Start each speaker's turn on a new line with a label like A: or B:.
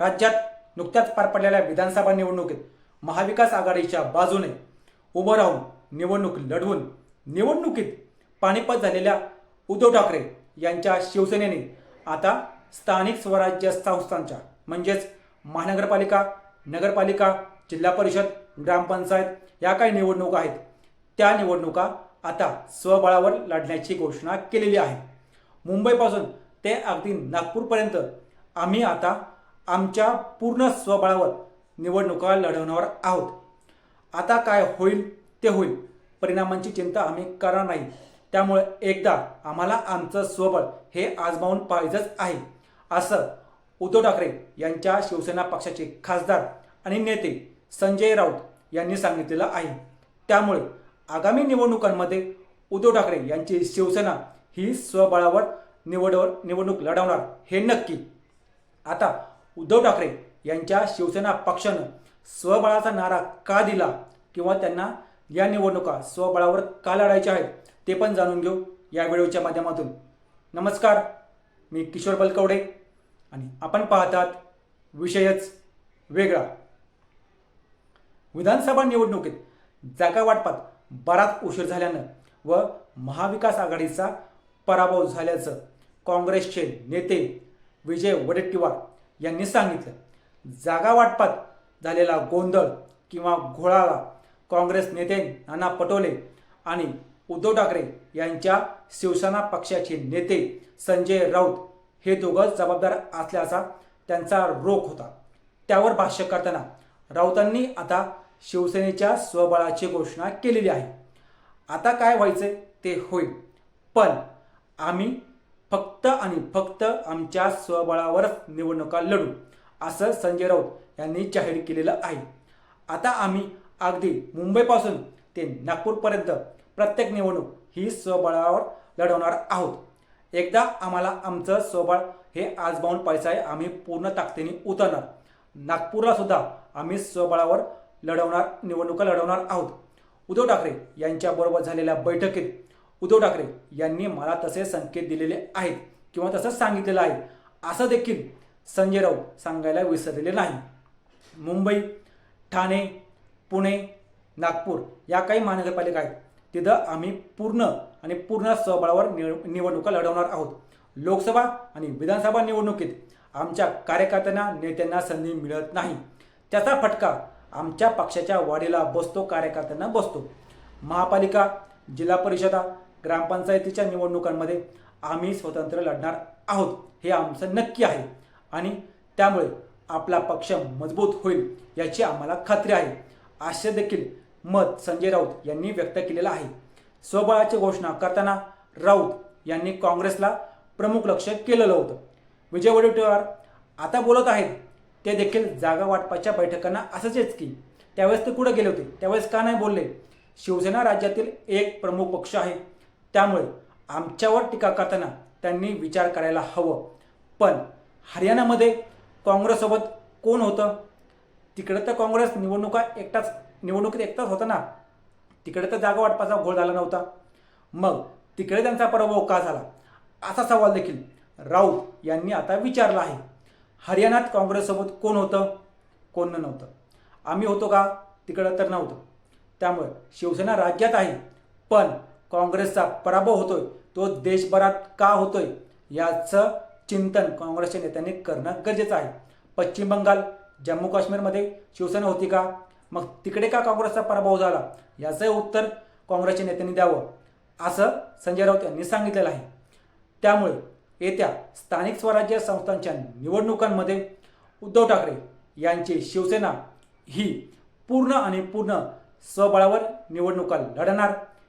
A: राज्यात नुकत्याच पार पडलेल्या विधानसभा निवडणुकीत महाविकास आघाडीच्या बाजूने उभं राहून निवडणूक लढवून निवडणुकीत पाणीपत झालेल्या उद्धव ठाकरे यांच्या शिवसेनेने आता स्थानिक स्वराज्य संस्थांच्या म्हणजेच महानगरपालिका नगरपालिका जिल्हा परिषद ग्रामपंचायत या काही निवडणुका आहेत. त्या निवडणुका आता स्वबळावर लढण्याची घोषणा केलेली आहे. मुंबईपासून ते अगदी नागपूरपर्यंत आम्ही आता आमच्या पूर्ण स्वबळावर निवडणुका लढवणार आहोत. आता काय होईल ते होईल. परिणामांची चिंता आम्ही करणार नाही. त्यामुळे एकदा आम्हाला आमचं स्वबळ हे आजमावून पाहिजेच आहे. असं उद्धव ठाकरे यांच्या शिवसेना पक्षाचे खासदार आणि नेते संजय राऊत यांनी सांगितलेलं आहे. त्यामुळे आगामी निवडणुकांमध्ये उद्धव ठाकरे यांची शिवसेना ही स्वबळावर निवडवर निवडणूक लढवणार हे नक्की. आता उद्धव ठाकरे यांच्या शिवसेना पक्षानं स्वबळाचा नारा का दिला किंवा त्यांना या निवडणुका स्वबळावर का लढायच्या आहेत ते पण जाणून घेऊ या व्हिडिओच्या माध्यमातून. नमस्कार मी किशोर बलकवडे आणि आपण पाहतात विषयच वेगळा. विधानसभा निवडणुकीत जागा वाटपात बराच उशीर झाल्यानं व महाविकास आघाडीचा पराभव झाल्याचं काँग्रेसचे नेते विजय वडेट्टीवार यांनी सांगितलं. जागा वाटपात झालेला गोंधळ किंवा घोळाला काँग्रेस नेते नाना पटोले आणि उद्धव ठाकरे यांच्या शिवसेना पक्षाचे नेते संजय राऊत हे दोघं जबाबदार असल्याचा त्यांचा रोख होता. त्यावर भाष्य करताना राऊतांनी आता शिवसेनेच्या स्वबळाची घोषणा केलेली आहे. आता काय व्हायचं ते होईल. पण आम्ही फक्त आणि फक्त आमच्या स्वबळावरच निवडणुका लढू असं संजय राऊत यांनी जाहीर केलेलं आहे. आता आम्ही अगदी मुंबईपासून ते नागपूरपर्यंत प्रत्येक निवडणूक ही स्वबळावर लढवणार आहोत. एकदा आम्हाला आमचं स्वबळ हे आजमावून पाहायचं आहे आम्ही पूर्ण ताकदीने उतरणार. नागपूरला सुद्धा आम्ही स्वबळावर लढवणार निवडणुका लढवणार आहोत. उद्धव ठाकरे यांच्याबरोबर झालेल्या बैठकीत उद्धव ठाकरे यांनी मला तसे संकेत दिलेले आहेत किंवा तसंच सांगितलेलं आहे असं देखील संजय राऊत सांगायला विसरलेले नाही. मुंबई ठाणे पुणे नागपूर या काही महानगरपालिका आहेत. तिथं आम्ही पूर्ण आणि पूर्ण स्वबळावर निव निवडणुका लढवणार आहोत. लोकसभा आणि विधानसभा निवडणुकीत आमच्या कार्यकर्त्यांना नेत्यांना संधी मिळत नाही. त्याचा फटका आमच्या पक्षाच्या वाढीला बसतो कार्यकर्त्यांना बसतो. महापालिका जिल्हा परिषदा ग्रामपंचायतीच्या निवडणुकांमध्ये आम्ही स्वतंत्र लढणार आहोत हे आमचं नक्की आहे. आणि त्यामुळे आपला पक्ष मजबूत होईल याची आम्हाला खात्री आहे. असे देखील मत संजय राऊत यांनी व्यक्त केलेलं आहे. स्वबळाची घोषणा करताना राऊत यांनी काँग्रेसला प्रमुख लक्ष केलेलं होतं. विजय वडेट्टीवार आता बोलत आहेत ते देखील जागा वाटपाच्या बैठकांना असंच की त्यावेळेस ते कुठं गेले होते? त्यावेळेस का नाही बोलले? शिवसेना राज्यातील एक प्रमुख पक्ष आहे. त्यामुळे आमच्यावर टीका करताना त्यांनी विचार करायला हवं. पण हरियाणामध्ये काँग्रेससोबत कोण होतं? तिकडे तर काँग्रेस निवडणुका एकटाच निवडणुकीत एकटाच होता ना. तिकडे तर जागा वाटपाचा घोळ झाला नव्हता. मग तिकडे त्यांचा पराभव का झाला? असा सवाल देखील राऊत यांनी आता विचारला आहे. हरियाणात काँग्रेससोबत कोण होतं? कोण नव्हतं. आम्ही होतो का? तिकडं तर नव्हतं. त्यामुळे शिवसेना राज्यात आहे. पण काँग्रेसचा पराभव होतोय तो देशभरात का होतोय याचं चिंतन काँग्रेसच्या नेत्यांनी करणं गरजेचं आहे. पश्चिम बंगाल जम्मू काश्मीरमध्ये शिवसेना होती का? मग तिकडे का काँग्रेसचा पराभव झाला? याचंही उत्तर काँग्रेसच्या नेत्यांनी द्यावं असं संजय राऊत यांनी सांगितलेलं आहे. त्यामुळे येत्या स्थानिक स्वराज्य संस्थांच्या निवडणुकांमध्ये उद्धव ठाकरे यांची शिवसेना ही पूर्ण आणि पूर्ण स्वबळावर निवडणुका लढणार.